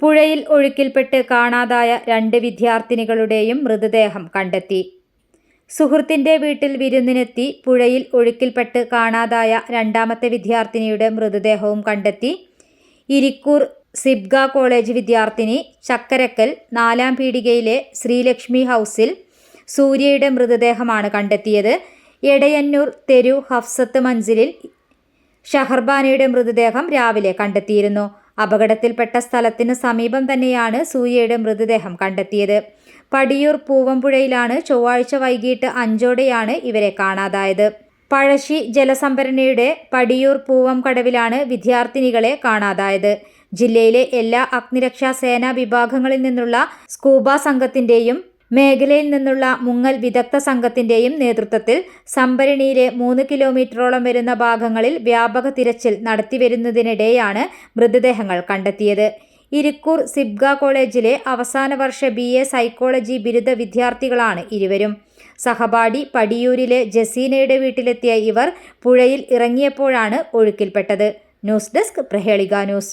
പുഴയിൽ ഒഴുക്കിൽപ്പെട്ട് കാണാതായ രണ്ട് വിദ്യാർത്ഥിനികളുടെയും മൃതദേഹം കണ്ടെത്തി. സുഹൃത്തിന്റെ വീട്ടിൽ വിരുന്നിനെത്തി പുഴയിൽ ഒഴുക്കിൽപ്പെട്ട് കാണാതായ രണ്ടാമത്തെ വിദ്യാർത്ഥിനിയുടെ മൃതദേഹവും കണ്ടെത്തി. ഇരിക്കൂർ സിബ്ഗ കോളേജ് വിദ്യാർത്ഥിനി ചക്കരക്കൽ നാലാം പീടികയിലെ ശ്രീലക്ഷ്മി ഹൗസിൽ സൂര്യയുടെ മൃതദേഹമാണ് കണ്ടെത്തിയത്. എടയന്നൂർ തെരു ഹഫ്സത്ത് മഞ്ചിലിൽ ഷഹർബാനയുടെ മൃതദേഹം രാവിലെ കണ്ടെത്തിയിരുന്നു. അപകടത്തിൽപ്പെട്ട സ്ഥലത്തിന് സമീപം തന്നെയാണ് സൂര്യയുടെ മൃതദേഹം കണ്ടെത്തിയത്. പടിയൂർ പൂവമ്പുഴയിലാണ് ചൊവ്വാഴ്ച വൈകിട്ട് അഞ്ചോടെയാണ് ഇവരെ കാണാതായത്. പഴശ്ശി ജലസംഭരണിയുടെ പടിയൂർ പൂവം കടവിലാണ് വിദ്യാർത്ഥിനികളെ കാണാതായത്. ജില്ലയിലെ എല്ലാ അഗ്നിരക്ഷാ സേനാ വിഭാഗങ്ങളിൽ നിന്നുള്ള സ്കൂബ സംഘത്തിന്റെയും മേഖലയിൽ നിന്നുള്ള മുങ്ങൽ വിദഗ്ധ സംഘത്തിന്റെയും നേതൃത്വത്തിൽ സംഭരണിയിലെ മൂന്ന് കിലോമീറ്ററോളം വരുന്ന ഭാഗങ്ങളിൽ വ്യാപക തിരച്ചിൽ നടത്തിവരുന്നതിനിടെയാണ് മൃതദേഹങ്ങൾ കണ്ടെത്തിയത്. ഇരിക്കൂർ സിബ്ഗ കോളേജിലെ അവസാന വർഷ ബി എ സൈക്കോളജി ബിരുദ വിദ്യാർത്ഥികളാണ് ഇരുവരും. സഹപാഠി പടിയൂരിലെ ജസീനയുടെ വീട്ടിലെത്തിയ ഇവർ പുഴയിൽ ഇറങ്ങിയപ്പോഴാണ് ഒഴുക്കിൽപ്പെട്ടത്. News desk Prahelika news.